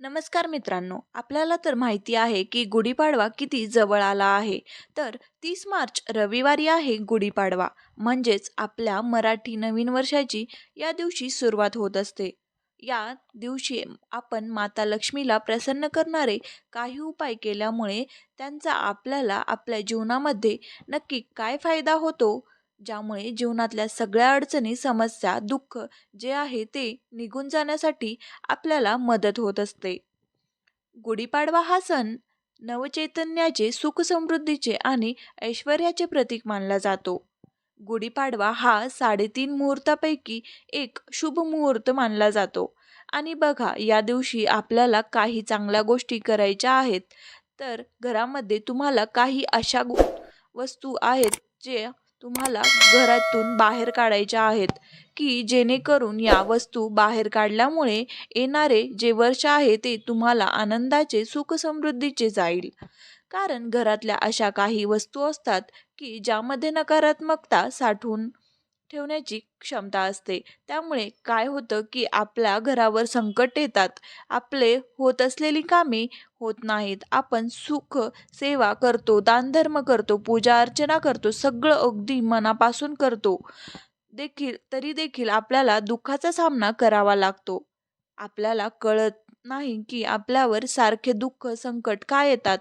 नमस्कार मित्रांनो आपल्याला तर माहिती आहे की गुढीपाडवा किती जवळ आला आहे. तर तीस मार्च रविवारी आहे गुढीपाडवा. म्हणजेच आपल्या मराठी नवीन वर्षाची या दिवशी सुरुवात होत असते. या दिवशी आपण माता लक्ष्मीला प्रसन्न करणारे काही उपाय केल्यामुळे त्यांचा आपल्याला आपल्या जीवनामध्ये नक्की काय फायदा होतो? ज्यामुळे जीवनातल्या सगळ्या अडचणी समस्या दुःख जे आहे ते निघून जाण्यासाठी आपल्याला मदत होत असते. गुढीपाडवा हा सण नवचैतन्याचे सुख समृद्धीचे आणि ऐश्वर्याचे प्रतीक मानला जातो. गुढीपाडवा हा साडेतीन मुहूर्तापैकी एक शुभ मुहूर्त मानला जातो. आणि बघा या दिवशी आपल्याला काही चांगल्या गोष्टी करायच्या आहेत तर घरामध्ये तुम्हाला काही अशा गो वस्तू आहेत जे तुम्हाला घरातून बाहेर काढायच्या आहेत की जेणेकरून या वस्तू बाहेर काढल्यामुळे येणारे जे वर्ष आहे ते तुम्हाला आनंदाचे सुख समृद्धीचे जाईल. कारण घरातल्या अशा काही वस्तू असतात की ज्यामध्ये नकारात्मकता साठून ठेवण्याची क्षमता असते. त्यामुळे काय होतं की आपल्या घरावर संकट येतात. आपले होत असलेली कामे होत नाहीत. आपण सुख सेवा करतो दानधर्म करतो पूजा अर्चना करतो सगळं अगदी मनापासून करतो. देखील तरी देखील आपल्याला दुःखाचा सामना करावा लागतो. आपल्याला कळत नाही की आपल्यावर सारखे दुःख संकट का येतात?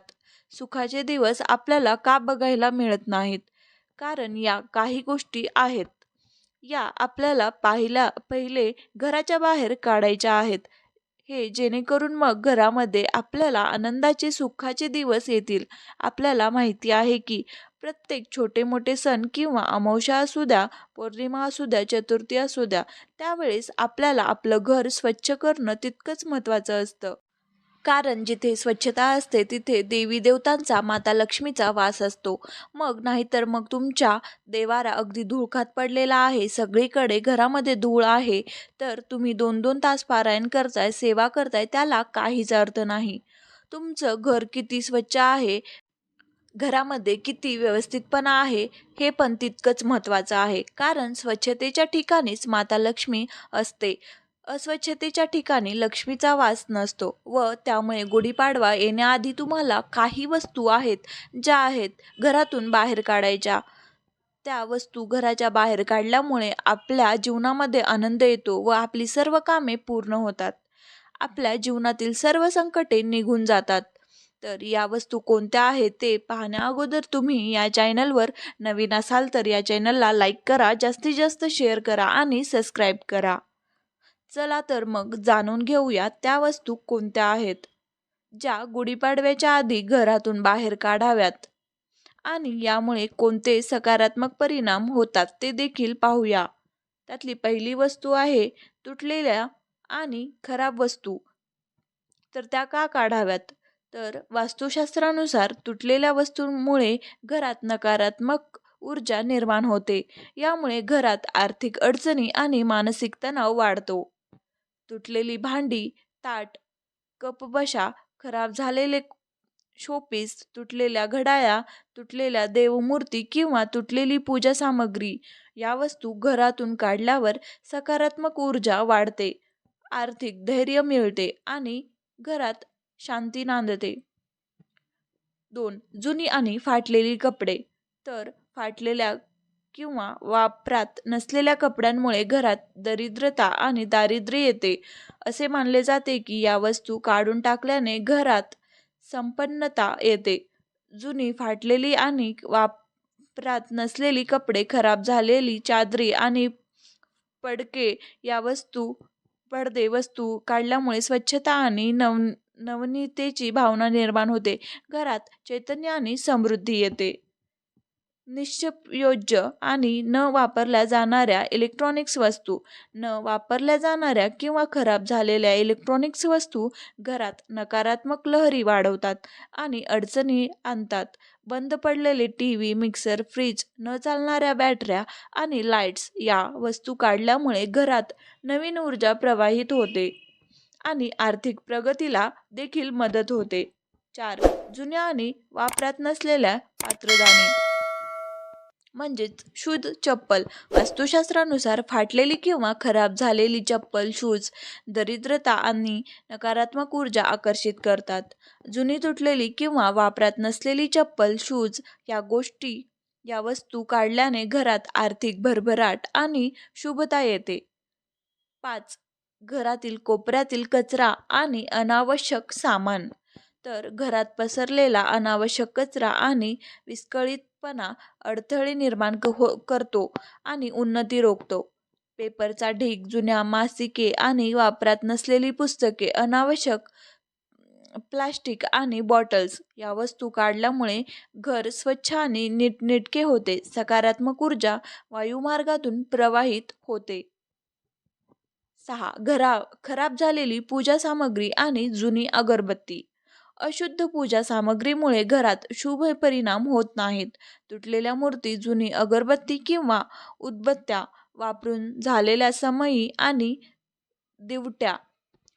सुखाचे दिवस आपल्याला का बघायला मिळत नाहीत? कारण या काही गोष्टी आहेत. या आपल्याला पाहिल्या पहिले घराच्या बाहेर काढायच्या आहेत. हे जेणेकरून मग घरामध्ये आपल्याला आनंदाचे सुखाचे दिवस येतील. आपल्याला माहिती आहे की प्रत्येक छोटे मोठे सण किंवा अमावशा असू द्या पौर्णिमा असू द्या चतुर्थी असू द्या त्यावेळेस आपल्याला आपलं घर स्वच्छ करणं तितकंच महत्त्वाचं असतं. कारण जिथे स्वच्छता असते तिथे देवी देवतांचा माता लक्ष्मीचा वास असतो. मग नाहीतर मग तुमच्या देवारा अगदी धुळखात पडलेला आहे सगळीकडे घरामध्ये धूळ आहे. तर तुम्ही दोन दोन तास पारायण करताय सेवा करताय त्याला काहीच अर्थ नाही. तुमचं घर किती स्वच्छ आहे घरामध्ये किती व्यवस्थितपणा आहे हे पण तितकंच महत्त्वाचं आहे. कारण स्वच्छतेच्या ठिकाणीच माता लक्ष्मी असते. अस्वच्छतेच्या ठिकाणी लक्ष्मीचा वास नसतो व त्यामुळे गुढीपाडवा येण्याआधी तुम्हाला काही वस्तू आहेत ज्या आहेत घरातून बाहेर काढायच्या. त्या वस्तू घराच्या बाहेर काढल्यामुळे आपल्या जीवनामध्ये आनंद येतो व आपली सर्व कामे पूर्ण होतात. आपल्या जीवनातील सर्व संकटे निघून जातात. तर या वस्तू कोणत्या आहेत ते पाहण्या अगोदर तुम्ही या चॅनलवर नवीन असाल तर या चॅनलला लाईक करा जास्तीत जास्त शेअर करा आणि सबस्क्राईब करा. चला तर मग जाणून घेऊया त्या वस्तू कोणत्या आहेत ज्या गुढीपाडव्याच्या आधी घरातून बाहेर काढाव्यात. आणि यामुळे कोणते सकारात्मक परिणाम होतात ते देखील पाहूया. त्यातली पहिली वस्तू आहे तुटलेल्या आणि खराब वस्तू. तर त्या का काढाव्यात? तर वास्तुशास्त्रानुसार तुटलेल्या वस्तूंमुळे घरात नकारात्मक ऊर्जा निर्माण होते. यामुळे घरात आर्थिक अडचणी आणि मानसिक तणाव वाढतो. तुटलेली भांडी ताट कपबशा खराब झालेले शोपीस तुटलेल्या घड्याळा तुटलेल्या देवमूर्ती किंवा तुटलेली पूजा सामग्री या वस्तू घरातून काढल्यावर सकारात्मक ऊर्जा वाढते आर्थिक धैर्य मिळते आणि घरात शांती नांदते. दोन जुनी आणि फाटलेली कपडे. तर फाटलेल्या किंवा वापरात नसलेल्या कपड्यांमुळे घरात दरिद्रता आणि दारिद्र्य येते. असे मानले जाते की या वस्तू काढून टाकल्याने घरात संपन्नता येते. जुनी फाटलेली आणि वापरात नसलेली कपडे खराब झालेली चादरी आणि पडके या वस्तू पडदे वस्तू काढल्यामुळे स्वच्छता आणि नव नवनीतेची भावना निर्माण होते. घरात चैतन्य आणि समृद्धी येते. निश्चयोज्य आणि न वापरल्या जाणाऱ्या इलेक्ट्रॉनिक्स वस्तू न वापरल्या जाणाऱ्या किंवा खराब झालेल्या इलेक्ट्रॉनिक्स वस्तू घरात नकारात्मक लहरी वाढवतात आणि अडचणी आणतात. बंद पडलेले टी व्ही मिक्सर फ्रीज न चालणाऱ्या बॅटऱ्या आणि लाईट्स या वस्तू काढल्यामुळे घरात नवीन ऊर्जा प्रवाहित होते आणि आर्थिक प्रगतीला देखील मदत होते. चार. जुन्या आणि वापरात नसलेल्या पात्रदानी. म्हणजेच शुद्ध चप्पल. वास्तुशास्त्रानुसार फाटलेली किंवा खराब झालेली चप्पल शूज दरिद्रता आणि नकारात्मक ऊर्जा आकर्षित करतात. जुनी तुटलेली किंवा वापरात नसलेली चप्पल शूज या गोष्टी या वस्तू काढल्याने घरात आर्थिक भरभराट आणि शुभता येते. पाच. घरातील कोपऱ्यातील कचरा आणि अनावश्यक सामान. तर घरात पसरलेला अनावश्यक कचरा आणि विस्कळीतपणा अडथळे निर्माण क हो करतो आणि उन्नती रोखतो. पेपरचा ढीग जुन्या मासिके आणि वापरात नसलेली पुस्तके अनावश्यक प्लास्टिक आणि बॉटल्स या वस्तू काढल्यामुळे घर स्वच्छ आणि नीटनेटके होते. सकारात्मक ऊर्जा वायुमार्गातून प्रवाहित होते. सहा. घरा खराब झालेली पूजा सामग्री आणि जुनी अगरबत्ती. अशुद्ध पूजा सामग्रीमुळे घरात शुभ परिणाम होत नाहीत. तुटलेल्या मूर्ती जुनी अगरबत्ती किंवा उदबत्त्या वापरून झालेल्या समयी आणि दिवट्या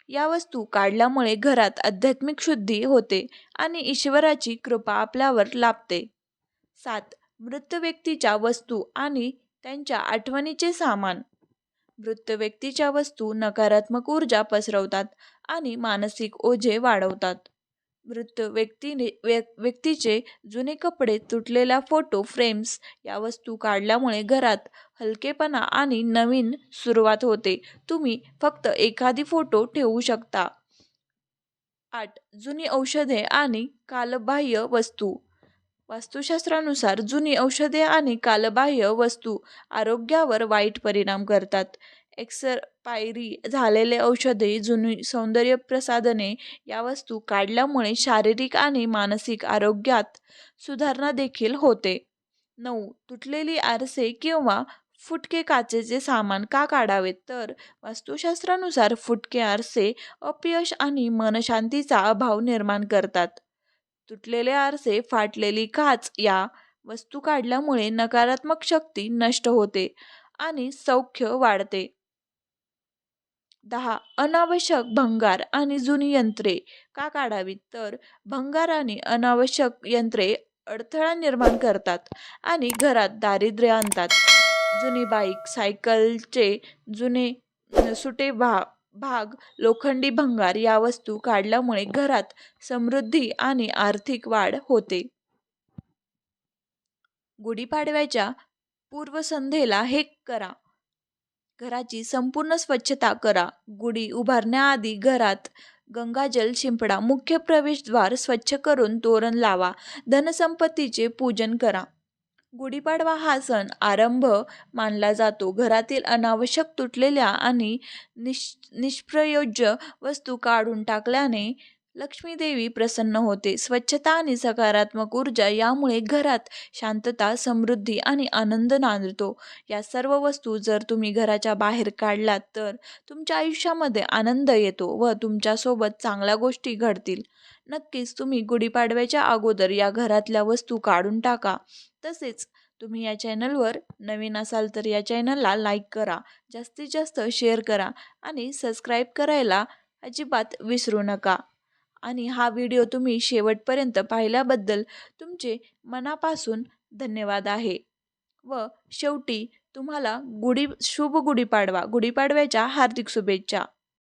या वस्तू काढल्यामुळे घरात आध्यात्मिक शुद्धी होते आणि ईश्वराची कृपा आपल्यावर लाभते. सात मृत व्यक्तीच्या वस्तू आणि त्यांच्या आठवणीचे सामान. मृत व्यक्तीच्या वस्तू नकारात्मक ऊर्जा पसरवतात आणि मानसिक ओझे वाढवतात. मृत व्यक्तीने व्यक्तीचे जुने कपडे तुटलेल्या फोटो फ्रेम्स या वस्तू काढल्यामुळे घरात हलकेपणा आणि नवीन सुरुवात होते. तुम्ही फक्त एखादी फोटो ठेवू शकता. आठ. जुनी औषधे आणि कालबाह्य वस्तू. वास्तुशास्त्रानुसार जुनी औषधे आणि कालबाह्य वस्तू आरोग्यावर वाईट परिणाम करतात. एक्सपायरी झालेले औषधे जुनी सौंदर्य प्रसाधने या वस्तू काढल्यामुळे शारीरिक आणि मानसिक आरोग्यात सुधारणा देखील होते. नऊ. तुटलेली आरसे किंवा फुटके काचेचे सामान का काढावेत तर वास्तुशास्त्रानुसार फुटके आरसे अपयश आणि मनशांतीचा अभाव निर्माण करतात. तुटलेले आरसे फाटलेली काच या वस्तू काढल्यामुळे नकारात्मक शक्ती नष्ट होते आणि सौख्य वाढते. दहा. अनावश्यक भंगार आणि जुनी यंत्रे का काढावीत? तर भंगार आणि अनावश्यक यंत्रे अडथळा निर्माण करतात आणि घरात दारिद्र्य आणतात. जुनी बाईक सायकलचे जुने सुटे भा भाग लोखंडी भंगार या वस्तू काढल्यामुळे घरात समृद्धी आणि आर्थिक वाढ होते. गुढीपाडव्याच्या पूर्वसंध्येला हे करा. घराची संपूर्ण स्वच्छता करा. गुढी उभारण्याआधी घरात गंगाजल शिंपडा. मुख्य प्रवेशद्वार स्वच्छ करून तोरण लावा. धनसंपत्तीचे पूजन करा. गुढीपाडवा हा सण आरंभ मानला जातो. घरातील अनावश्यक तुटलेल्या आणि निश निष्प्रयोज्य वस्तू काढून टाकल्याने लक्ष्मीदेवी प्रसन्न होते. स्वच्छता आणि सकारात्मक ऊर्जा यामुळे घरात शांतता समृद्धी आणि आनंद नांदतो. या सर्व वस्तू जर तुम्ही घराच्या बाहेर काढलात तर तुमच्या आयुष्यामध्ये आनंद येतो व तुमच्यासोबत चांगल्या गोष्टी घडतील. नक्कीच तुम्ही गुढीपाडव्याच्या अगोदर या घरातल्या वस्तू काढून टाका. तसेच तुम्ही या चॅनलवर नवीन असाल तर या चॅनलला लाईक करा जास्तीत जास्त शेअर करा आणि सबस्क्राईब करायला अजिबात विसरू नका. आणि हा व्हिडिओ तुम्ही शेवटपर्यंत पाहिल्याबद्दल तुमचे मनापासून धन्यवाद आहे. व शेवटी तुम्हाला गुढी शुभ गुढीपाडवा गुढीपाडव्याच्या हार्दिक शुभेच्छा.